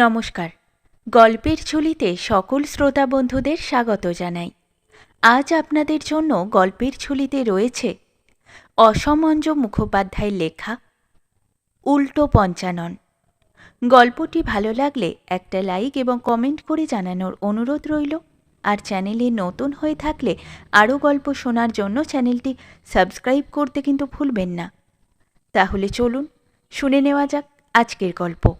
নমস্কার। গল্পের ঝুলিতে সকল শ্রোতা বন্ধুদের স্বাগত জানাই। আজ আপনাদের জন্য গল্পের ঝুলিতে রয়েছে অসমঞ্জ মুখোপাধ্যায়ের লেখা উল্টো পঞ্চানন। গল্পটি ভালো লাগলে একটা লাইক এবং কমেন্ট করে জানানোর অনুরোধ রইল। আর চ্যানেলে নতুন হয়ে থাকলে আরও গল্প শোনার জন্য চ্যানেলটি সাবস্ক্রাইব করতে কিন্তু ভুলবেন না। তাহলে চলুন, শুনে নেওয়া যাক আজকের গল্প।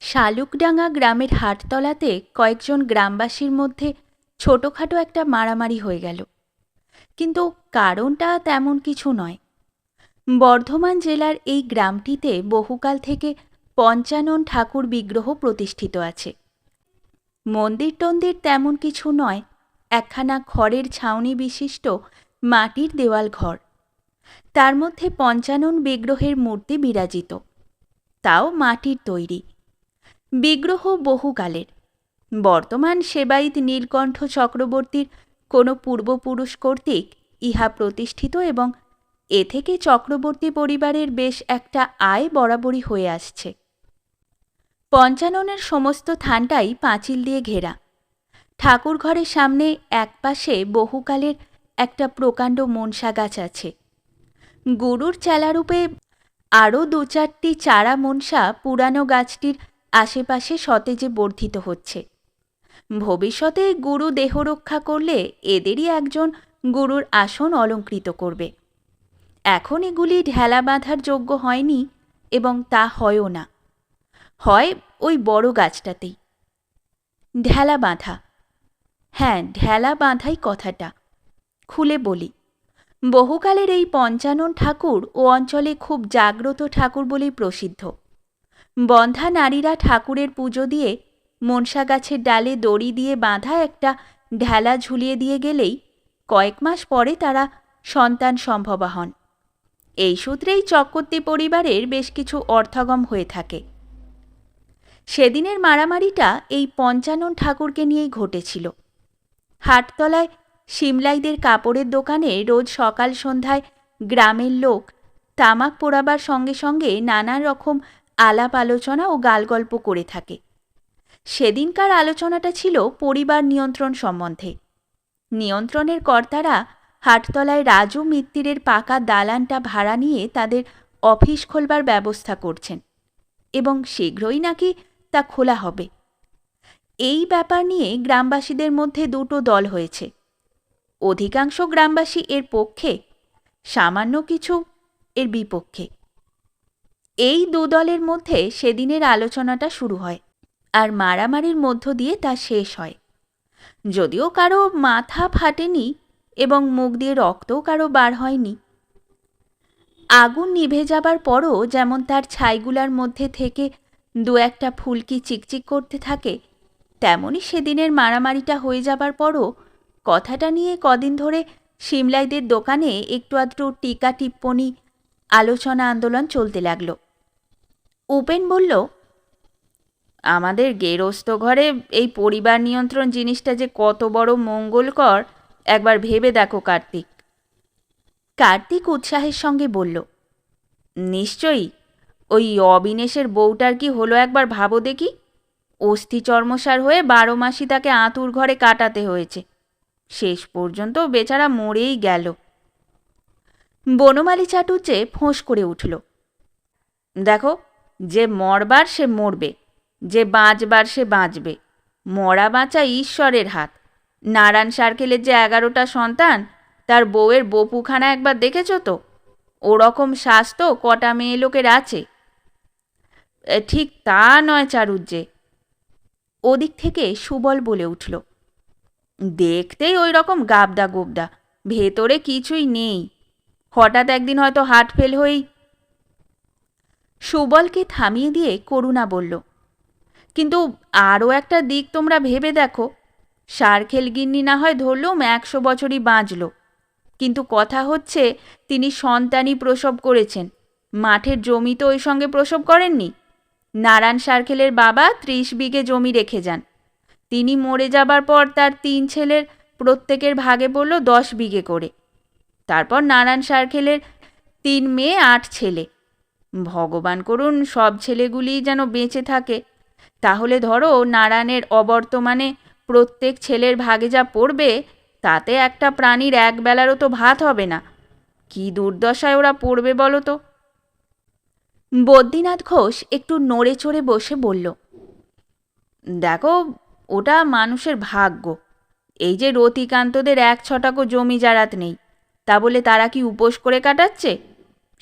শালুকডাঙ্গা গ্রামের হাটতলাতে কয়েকজন গ্রামবাসীর মধ্যে ছোটোখাটো একটা মারামারি হয়ে গেল। কিন্তু কারণটা তেমন কিছু নয়। বর্ধমান জেলার এই গ্রামটিতে বহুকাল থেকে পঞ্চানন ঠাকুর বিগ্রহ প্রতিষ্ঠিত আছে। মন্দির টন্দির তেমন কিছু নয়, একখানা খড়ের ছাউনি বিশিষ্ট মাটির দেওয়াল ঘর। তার মধ্যে পঞ্চানন বিগ্রহের মূর্তি বিরাজিত। তাও মাটির তৈরি। বিগ্রহ বহুকালের। বর্তমান সেবায়িত নীলকণ্ঠ চক্রবর্তীর কোনো পূর্বপুরুষ কর্তৃক ইহা প্রতিষ্ঠিত এবং এ থেকে চক্রবর্তী পরিবারের বেশ একটা আয় বরাবরই হয়ে আসছে। পঞ্চাননের সমস্ত থানটাই পাঁচিল দিয়ে ঘেরা। ঠাকুর ঘরের সামনে একপাশে বহুকালের একটা প্রকাণ্ড মনসা গাছ আছে। গরুর চালারূপে আরও দু চারটি চারা মনসা পুরানো গাছটির আশেপাশে সতেজে বর্ধিত হচ্ছে। ভবিষ্যতে গুরু দেহ রক্ষা করলে এদেরই একজন গুরুর আসন অলঙ্কৃত করবে। এখন এগুলি ঢেলা বাঁধার যোগ্য হয়নি এবং তা হয়ও না। হয় ওই বড় গাছটাতেই। ঢেলা বাঁধা। হ্যাঁ ঢেলা বাঁধাই কথাটা। খুলে বলি। বহুকালের এই পঞ্চানন ঠাকুর ও অঞ্চলে খুব জাগ্রত ঠাকুর বলেই প্রসিদ্ধ। বন্ধা নারীরা ঠাকুরের পুজো দিয়ে মনসা গাছের ডালে দড়ি দিয়ে বাঁধা একটা ঢেলা ঝুলিয়ে দিয়ে গেলেই কয়েক মাস পরে তারা সন্তান সম্ভবা হন। এই সূত্রেই চক্রবর্তী পরিবারের বেশ কিছু অর্থাগম হয়ে থাকে। সেদিনের মারামারিটা এই পঞ্চানন ঠাকুরকে নিয়েই ঘটেছিল। হাটতলায় সিমলাইদের কাপড়ের দোকানে রোজ সকাল সন্ধ্যায় গ্রামের লোক তামাক পোড়াবার সঙ্গে সঙ্গে নানা রকম আলাপ আলোচনা ও গালগল্প করে থাকে। সেদিনকার আলোচনাটা ছিল পরিবার নিয়ন্ত্রণ সম্বন্ধে। নিয়ন্ত্রণের কর্তারা হাটতলায় রাজু মিত্তিরের পাকা দালানটা ভাড়া নিয়ে তাদের অফিস খোলবার ব্যবস্থা করছেন এবং শীঘ্রই নাকি তা খোলা হবে। এই ব্যাপার নিয়ে গ্রামবাসীদের মধ্যে দুটো দল হয়েছে। অধিকাংশ গ্রামবাসী এর পক্ষে, সামান্য কিছু এর বিপক্ষে। এই দু দলের মধ্যে সেদিনের আলোচনাটা শুরু হয় আর মারামারির মধ্য দিয়ে তা শেষ হয়। যদিও কারও মাথা ফাটেনি এবং মুখ দিয়ে রক্তও কারও বার হয়নি। আগুন নিভে যাবার পরও যেমন তার ছাইগুলার মধ্যে থেকে দু একটা ফুলকি চিকচিক করতে থাকে তেমনই সেদিনের মারামারিটা হয়ে যাবার পরও কথাটা নিয়ে কদিন ধরে সিমলাইদের দোকানে একটু আধটু টিকা টিপ্পনি, আলোচনা আন্দোলন চলতে লাগল। উপেন বলল, আমাদের গেরস্ত ঘরে এই পরিবার নিয়ন্ত্রণ জিনিসটা যে কত বড় মঙ্গলকর, একবার ভেবে দেখো কার্তিক। কার্তিক উৎসাহের সঙ্গে বলল, নিশ্চয়ই, ওই অবিনেশের বউটার কি হলো একবার ভাবো দেখি? অস্থি চর্মসার হয়ে বারো মাসি তাকে আঁতুর ঘরে কাটাতে হয়েছে। শেষ পর্যন্ত বেচারা মরেই গেল। বনমালী চাটুচে ফোঁস করে উঠল, দেখো যে মরবার সে মরবে, যে বাঁচবার সে বাঁচবে। মরা বাঁচা ঈশ্বরের হাত। নারায়ণ সার্কেলের যে এগারোটা সন্তান, তার বউয়ের বপুখানা একবার দেখেছ তো? ওরকম স্বাস্থ্য কটা মেয়ে লোকের আছে। ঠিক তা নয় চারুজ্জে ওদিক থেকে সুবল বলে উঠল, দেখতেই ওই রকম গাবদা গোবদা, ভেতরে কিছুই নেই। হঠাৎ একদিন হয়তো হাট ফেল হয়েই সুবলকে থামিয়ে দিয়ে করুণা বলল, কিন্তু আরও একটা দিক তোমরা ভেবে দেখো। সারখেল গিন্নি না হয় ধরলুম একশো বছরই বাঁচল। কিন্তু কথা হচ্ছে, তিনি সন্তানই প্রসব করেছেন। মাঠের জমি তো ওই সঙ্গে প্রসব করেননি। নারায়ণ সার্কেলের বাবা ত্রিশ বিঘে জমি রেখে যান। তিনি মরে যাবার পর তার তিন ছেলের প্রত্যেকের ভাগে পড়ল দশ বিঘে করে। তারপর নারায়ণ সার্কেলের তিন মেয়ে, আট ছেলে। ভগবান করুন, সব ছেলেগুলি যেন বেঁচে থাকে। তাহলে ধরো নারায়ণের অবর্তমানে প্রত্যেক ছেলের ভাগে যা পড়বে, তাতে একটা প্রাণীর এক বেলারও তো ভাত হবে না। কি দুর্দশায় ওরা পড়বে বলো তো? বদ্রীনাথ ঘোষ একটু নড়ে চড়ে বসে বলল, দেখো, ওটা মানুষের ভাগ্য। এই যে রতিকান্তদের এক ছটাকও জমি জারাত নেই, তা বলে তারা কি উপোস করে কাটাচ্ছে?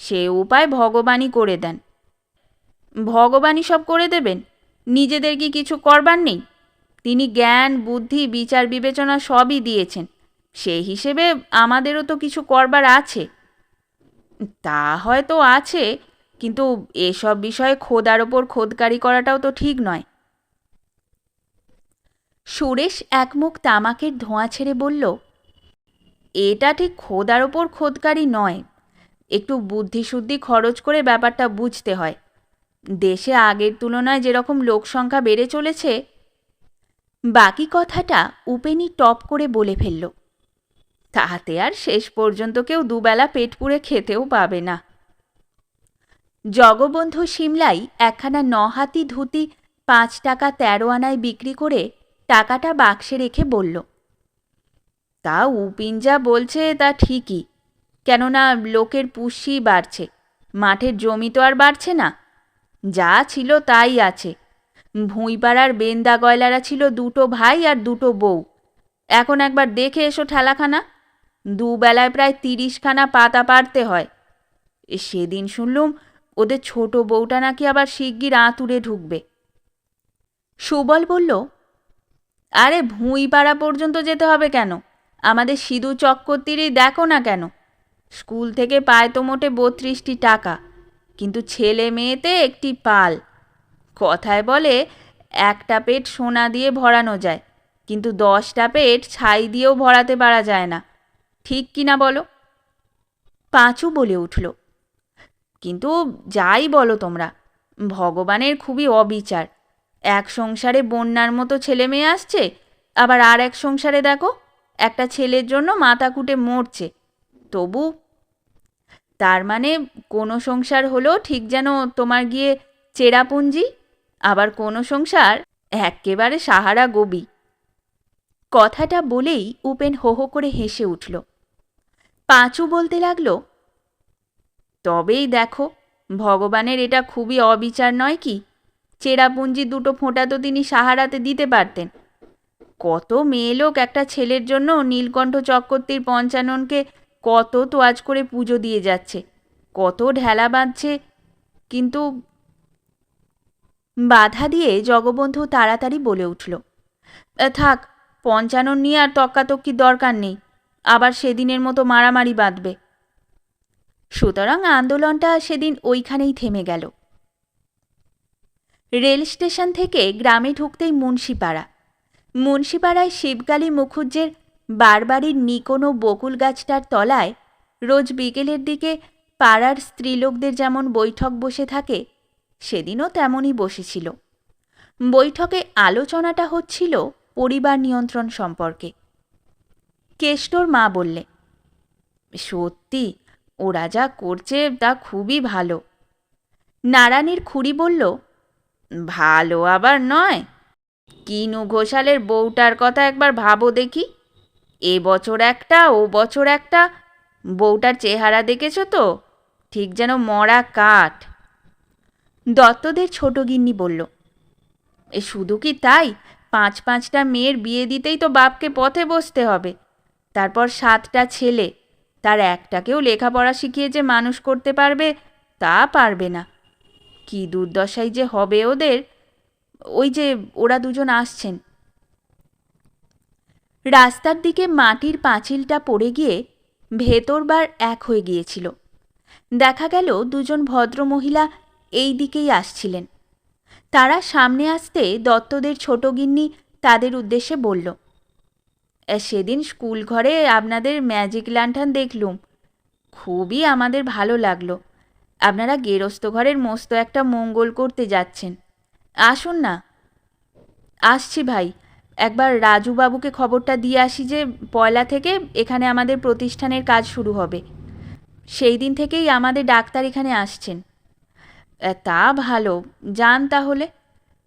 সে উপায় ভগবানই করে দেন। ভগবানই সব করে দেবেন? নিজেদের কি কিছু করবার নেই? তিনি জ্ঞান, বুদ্ধি, বিচার, বিবেচনা সবই দিয়েছেন। সেই হিসেবে আমাদেরও তো কিছু করবার আছে। তা হয়তো আছে, কিন্তু এসব বিষয়ে খোদার ওপর খোদকারি করাটাও তো ঠিক নয়। সুরেশ একমুখ তামাকের ধোঁয়া ছেড়ে বলল, এটা ঠিক খোদার ওপর খোদকারি নয়। একটু বুদ্ধিশুদ্ধি খরচ করে ব্যাপারটা বুঝতে হয়। দেশে আগের তুলনায় যেরকম লোকসংখ্যা বেড়ে চলেছে। বাকি কথাটা উপেনি টপ করে বলে ফেলল। তাহাতে আর শেষ পর্যন্ত কেউ দুবেলা পেট পুড়ে খেতেও পাবে না। জগবন্ধু সিমলাই একখানা নহাতি ধুতি পাঁচ টাকা তেরো আনায় বিক্রি করে টাকাটা বাক্সে রেখে বলল, তা উপিন যা বলছে তা ঠিকই কেননা লোকের পুষ্যি বাড়ছে, মাঠের জমি তো আর বাড়ছে না। যা ছিল তাই আছে। ভুঁইপাড়ার বেন্দা গয়লারা ছিল দুটো ভাই আর দুটো বউ। এখন একবার দেখে এসো ঠেলাখানা। দুবেলায় প্রায় তিরিশখানা পাতা পারতে হয়। সেদিন শুনলুম ওদের ছোট বউটা নাকি আবার শিগগির আঁতুড়ে ঢুকবে। সুবল বলল, আরে ভুঁইপাড়া পর্যন্ত যেতে হবে কেন? আমাদের সিধু চক্করতিরই দেখো না কেন? স্কুল থেকে পায় তো মোটে বত্রিশটি টাকা, কিন্তু ছেলে মেয়েতে একটি পাল। কথায় বলে, একটা পেট সোনা দিয়ে ভরানো যায়, কিন্তু দশটা পেট ছাই দিয়েও ভরাতে পারা যায় না। ঠিক কি না বলো? পাঁচু বলে উঠল, কিন্তু যাই বলো তোমরা, ভগবানের খুবই অবিচার। এক সংসারে বন্যার মতো ছেলে মেয়ে আসছে, আবার আর এক সংসারে দেখো, একটা ছেলের জন্য মাথা কুটে মরছে। তবু তার মানে কোনো সংসার হলো ঠিক যেন তোমার গিয়ে চেরাপুঞ্জি, আবার কোনো সংসার একেবারে সাহারা গবি। কথাটা বলেই উপেন হো হো করে হেসে উঠল। পাঁচু বলতে লাগল, তবেই দেখো, ভগবানের এটা খুবই অবিচার নয় কি? চেরাপুঞ্জি দুটো ফোঁটা তো তিনি সাহারাতে দিতে পারতেন। কত মেয়ে লোক একটা ছেলের জন্য নীলকণ্ঠ চক্রবর্তীর পঞ্চাননকে কত তোয়াজ করে পুজো দিয়ে যাচ্ছে, কত ঢেলা বাঁধছে, কিন্তু বাধা দিয়ে জগবন্ধু তাড়াতাড়ি বলে উঠল থাক, পঞ্চানন নিয়ে আর তক্কাতক্কির দরকার নেই, আবার সেদিনের মতো মারামারি বাঁধবে। সুতরাং আন্দোলনটা সেদিন ওইখানেই থেমে গেল। রেল স্টেশন থেকে গ্রামে ঢুকতেই মুন্সিপাড়া, মুন্সিপাড়ায় শিবকালী মুখুজ্জের বারবাড়ির নিকোনো বকুল গাছটার তলায় রোজ বিকেলের দিকে পাড়ার স্ত্রীলোকদের যেমন বৈঠক বসে থাকে, সেদিনও তেমনই বসেছিল। বৈঠকে আলোচনাটা হচ্ছিল পরিবার নিয়ন্ত্রণ সম্পর্কে। কেষ্টর মা বললে, সত্যি, ওরা যা করছে তা খুবই ভালো। নারায়ণীর খুড়ি বলল, ভালো আবার নয়। কিনু ঘোষালের বউটার কথা একবার ভাবো দেখি। এ বছর একটা, ও বছর একটা। বউটার চেহারা দেখেছ তো? ঠিক যেন মরা কাঠ। দত্তদের ছোট গিন্নি বলল, এ শুধু কি তাই? পাঁচ পাঁচটা মেয়ের বিয়ে দিতেই তো বাপকে পথে বসতে হবে। তারপর সাতটা ছেলে। তার একটাকেও লেখাপড়া শিখিয়ে যে মানুষ করতে পারবে, তা পারবে না। কি দুর্দশাই যে হবে ওদের। ওই যে ওরা দুজন আসছেন। রাস্তার দিকে মাটির পাঁচিলটা পড়ে গিয়ে ভেতরবার এক হয়ে গিয়েছিল। দেখা গেল দুজন ভদ্রমহিলা এই দিকেই আসছিলেন। তারা সামনে আসতে দত্তদের ছোট গিন্নি তাদের উদ্দেশ্যে বলল সেদিন স্কুল ঘরে আপনাদের ম্যাজিক ল্যান্টার্ন দেখলুম। খুবই আমাদের ভালো লাগল। আপনারা গেরস্ত ঘরের মস্ত একটা মঙ্গল করতে যাচ্ছেন। আসুন না। আসছি ভাই। একবার রাজুবাবুকে খবরটা দিয়ে আসি যে পয়লা থেকে এখানে আমাদের প্রতিষ্ঠানের কাজ শুরু হবে। সেই দিন থেকেই আমাদের ডাক্তার এখানে আসছেন। তা ভালো, যান তাহলে।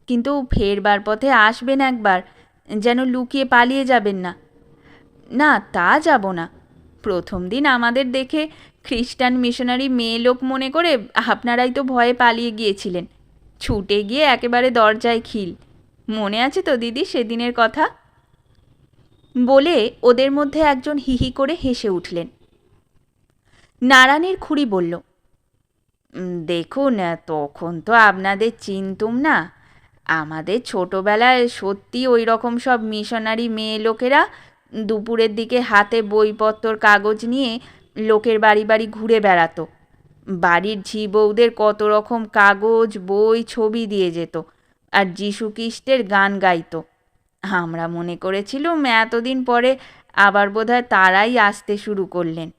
কিন্তু ফেরবার পথে আসবেন একবার, যেন লুকিয়ে পালিয়ে যাবেন না। না, তা যাব না। প্রথম দিন আমাদের দেখে খ্রিস্টান মিশনারি মেয়ে লোক মনে করে আপনারাই তো ভয়ে পালিয়ে গিয়েছিলেন। ছুটে গিয়ে একেবারে দরজায় খিল। মনে আছে তো, দিদি, সেদিনের কথা? বলে ওদের মধ্যে একজন হিহি করে হেসে উঠলেন। নারায়ণের খুড়ি বলল দেখুন, তখন তো আপনাদের চিনতুম না। আমাদের ছোটবেলায় সত্যি ওই রকম সব মিশনারি মেয়ে লোকেরা দুপুরের দিকে হাতে বইপত্তর, কাগজ নিয়ে লোকের বাড়ি বাড়ি ঘুরে বেড়াতো। বাড়ির ঝি বউদের কত রকম কাগজ, বই, ছবি দিয়ে যেত। আর যীশু খ্রিস্টের গান গাইতো। আমরা মনে করেছিলুম এতদিন পরে আবার বোধহয় তারাই আসতে শুরু করলেন।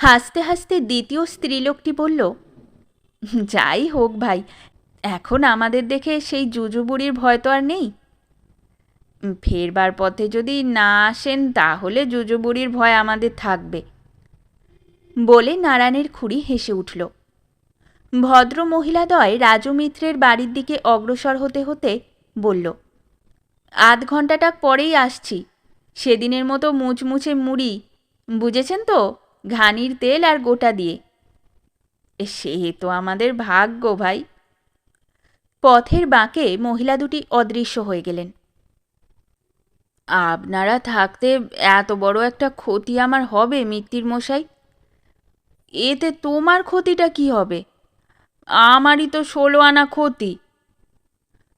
হাসতে হাসতে দ্বিতীয় স্ত্রীলোকটি বলল, যাই হোক ভাই, এখন আমাদের দেখে সেই জুজু বুড়ির ভয় তো আর নেই। ফেরবার পথে যদি না আসেন তাহলে জুজু বুড়ির ভয় আমাদের থাকবে। বলে নারায়ণের খুঁড়ি হেসে উঠল। ভদ্র মহিলাদ্বয় রাজু মিত্রের বাড়ির দিকে অগ্রসর হতে হতে বলল, আধ ঘন্টাটা পরেই আসছি। সেদিনের মতো মুচমুচে মুড়ি, বুঝেছেন তো? ঘানির তেল আর গোটা দিয়ে। সে তো আমাদের ভাগ্য ভাই। পথের বাঁকে মহিলা দুটি অদৃশ্য হয়ে গেলেন। আপনারা থাকতে এত বড় একটা ক্ষতি আমার হবে মিত্তির মশাই? এতে তোমার ক্ষতিটা কি হবে? আমারই তো ষোলো আনা ক্ষতি।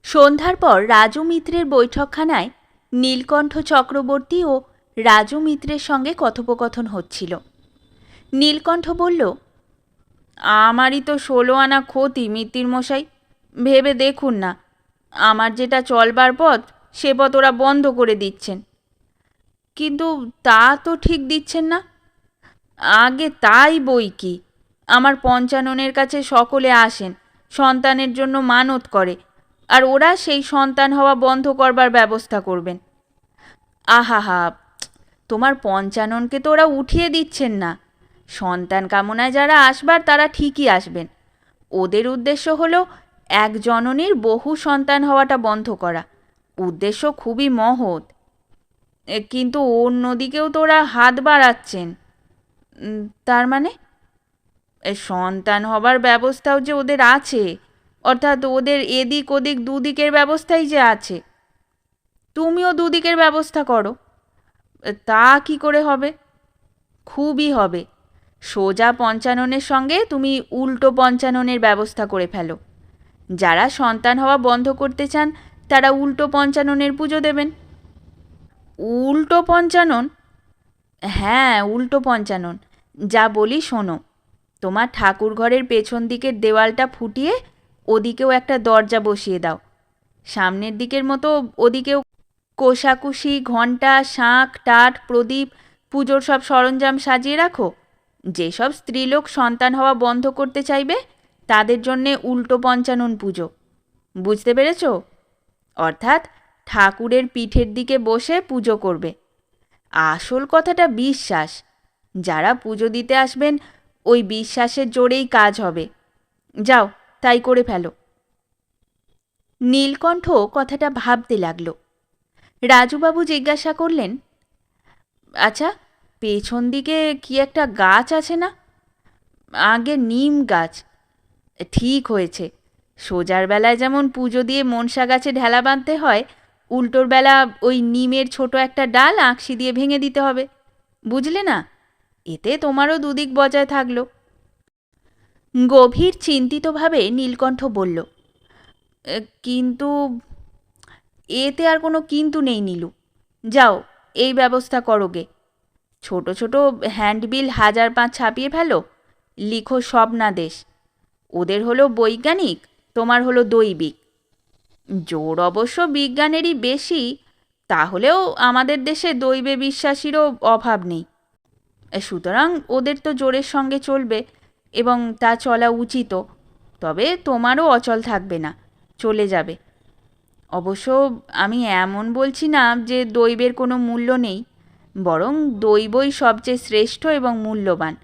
সন্ধ্যার পর রাজু মিত্রের বৈঠকখানায় নীলকণ্ঠ চক্রবর্তী ও রাজু মিত্রের সঙ্গে কথোপকথন হচ্ছিল। নীলকণ্ঠ বলল, আমারই তো ষোলো আনা ক্ষতি, মিত্তির মশাই। ভেবে দেখুন না, আমার যেটা চলবার পথ, সে পথ ওরা বন্ধ করে দিচ্ছেন। কিন্তু তা তো ঠিক দিচ্ছেন না। আগে তাই বই কি? আমার পঞ্চাননের কাছে সকলে আসেন, সন্তানের জন্য মানত করে, আর ওরা সেই সন্তান হওয়া বন্ধ করবার ব্যবস্থা করবেন। আহাহা, তোমার পঞ্চাননকে তো ওরা উঠিয়ে দিচ্ছেন না। সন্তান কামনায় যারা আসবার তারা ঠিকই আসবেন। ওদের উদ্দেশ্য হলো এক জননীর বহু সন্তান হওয়াটা বন্ধ করা। উদ্দেশ্য খুবই মহৎ। কিন্তু অন্যদিকেও তো ওরা হাত বাড়াচ্ছেন। তার মানে? সন্তান হবার ব্যবস্থাও যে ওদের আছে, অর্থাৎ ওদের এদিক ওদিক দুদিকের ব্যবস্থাই যে আছে, তুমিও দুদিকের ব্যবস্থা করো। তা কি করে হবে? খুবই হবে। সোজা পঞ্চাননের সঙ্গে তুমি উল্টো পঞ্চাননের ব্যবস্থা করে ফেলো। যারা সন্তান হওয়া বন্ধ করতে চান, তারা উল্টো পঞ্চাননের পুজো দেবেন। উল্টো পঞ্চানন? হ্যাঁ উল্টো পঞ্চানন। যা বলি শোনো। তোমার ঠাকুর ঘরের পেছন দিকের দেওয়ালটা ফুটিয়ে ওদিকেও একটা দরজা বসিয়ে দাও। সামনের দিকের মতো ওদিকেও কোষাকুষি, ঘণ্টা, শাঁখ, টাট, প্রদীপ, পুজোর সব সরঞ্জাম সাজিয়ে রাখো। যেসব স্ত্রীলোক সন্তান হওয়া বন্ধ করতে চাইবে, তাদের জন্যে উল্টো পঞ্চানন পুজো। বুঝতে পেরেছ? অর্থাৎ ঠাকুরের পিঠের দিকে বসে পুজো করবে। আসল কথাটা বিশ্বাস। যারা পুজো দিতে আসবেন ওই বিশ্বাসের জোরেই কাজ হবে। যাও, তাই করে ফেলো। নীলকণ্ঠ কথাটা ভাবতে লাগল। রাজুবাবু জিজ্ঞাসা করলেন আচ্ছা পেছন দিকে কি একটা গাছ আছে না? আগে নিম গাছ। ঠিক হয়েছে। সোজার বেলায় যেমন পুজো দিয়ে মনসা গাছে ঢেলা বাঁধতে হয়, উল্টোর বেলা ওই নিমের ছোট একটা ডাল আঁকশি দিয়ে ভেঙে দিতে হবে। বুঝলে না? এতে তোমারও দুদিক বজায় থাকল। গভীর চিন্তিতভাবে নীলকণ্ঠ বলল কিন্তু এতে আর কোনো কিন্তু নেই নীলু। যাও, এই ব্যবস্থা করোগে ছোট ছোট হ্যান্ডবিল হাজার পাঁচ ছাপিয়ে ফেলো, লিখো স্বপ্নাদেশ। ওদের হলো বৈজ্ঞানিক, তোমার হলো দৈবিক। জোর অবশ্য বিজ্ঞানেরই বেশি, তাহলেও আমাদের দেশে দৈবে বিশ্বাসীরও অভাব নেই। সুতরাং ওদের তো জোরের সঙ্গে চলবে এবং তা চলা উচিত। তবে তোমারও অচল থাকবে না, চলে যাবে। অবশ্য আমি এমন বলছি না যে দৈবের কোনো মূল্য নেই, বরং দৈবই সবচেয়ে শ্রেষ্ঠ এবং মূল্যবান।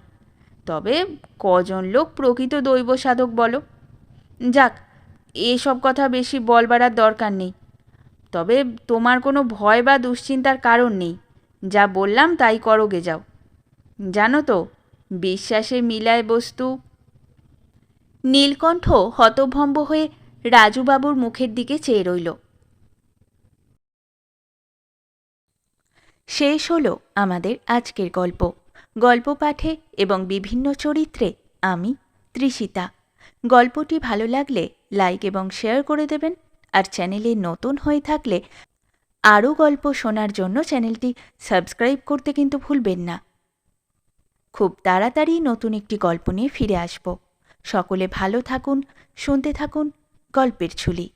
তবে কজন লোক প্রকৃত দৈব সাধক বলো? যাক, এসব কথা বেশি বলবার দরকার নেই। তবে তোমার কোনো ভয় বা দুশ্চিন্তার কারণ নেই, যা বললাম তাই করো গে যাও। জানো তো বিশ্বাসে মিলায় বস্তু। নীলকণ্ঠ হতভম্ব হয়ে রাজুবাবুর মুখের দিকে চেয়ে রইল। শেষ হলো আমাদের আজকের গল্প। গল্প পাঠে এবং বিভিন্ন চরিত্রে আমি ত্রিষিতা গল্পটি ভালো লাগলে লাইক এবং শেয়ার করে দেবেন আর চ্যানেলে নতুন হয়ে থাকলে আরও গল্প শোনার জন্য চ্যানেলটি সাবস্ক্রাইব করতে কিন্তু ভুলবেন না। খুব তাড়াতাড়ি নতুন একটি গল্প নিয়ে ফিরে আসব। সকলে ভালো থাকুন, শুনতে থাকুন, গল্পের ঝুলি।